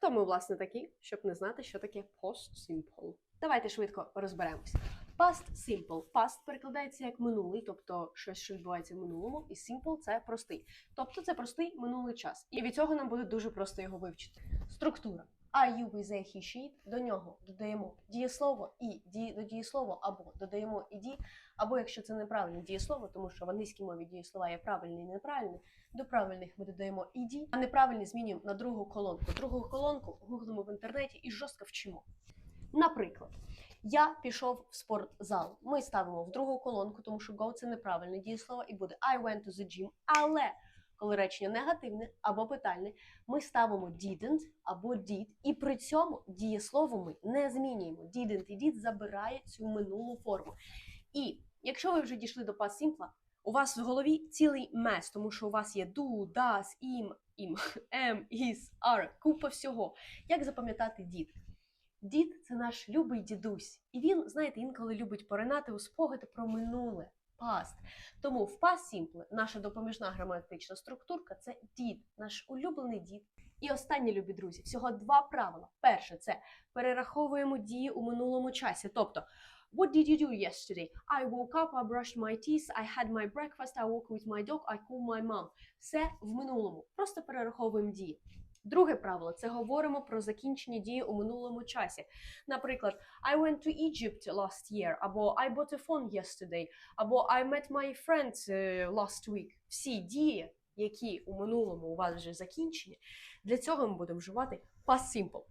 Хто ми, власне, такі, щоб не знати, що таке past simple? Давайте швидко розберемося. Past simple. Past перекладається як минулий, тобто щось, що відбувається в минулому, і simple це простий. Тобто це простий минулий час. І від цього нам буде дуже просто його вивчити. Структура. We, he, she. До нього додаємо дієслово і ді, до дієслова або додаємо іді, або якщо це неправильне дієслово, тому що в англійській мові дієслова є правильні і неправильні, до правильних ми додаємо іді, а неправильні змінюємо на другу колонку. Другу колонку гуглимо в інтернеті і жорстко вчимо. Наприклад, я пішов в спортзал. Ми ставимо в другу колонку, тому що go – це неправильне дієслово, і буде I went to the gym. Але коли речення негативне або питальне, ми ставимо didn't або did, і при цьому дієслово ми не змінюємо. Didn't і did забирає цю минулу форму. І якщо ви вже дійшли до past simple, у вас в голові цілий мес, тому що у вас є do, does, im, im, am, is, are, купа всього. Як запам'ятати did? Дід це наш любий дідусь, і він, знаєте, інколи любить поринати у спогади про минуле. Past. Тому в past simple наша допоміжна граматична структурка це дід, наш улюблений дід. І останнє, любі друзі, всього два правила. Перше це перераховуємо дії у минулому часі. Тобто, what did you do yesterday? I woke up, I brushed my teeth, I had my breakfast, I walked with my dog, I called my mom. Все в минулому. Просто перераховуємо дії. Друге правило це говоримо про закінчені дії у минулому часі. Наприклад, I went to Egypt last year, або I bought a phone yesterday, або I met my friends е, last week. Всі дії, які у минулому у вас вже закінчені, для цього ми будемо вживати past simple.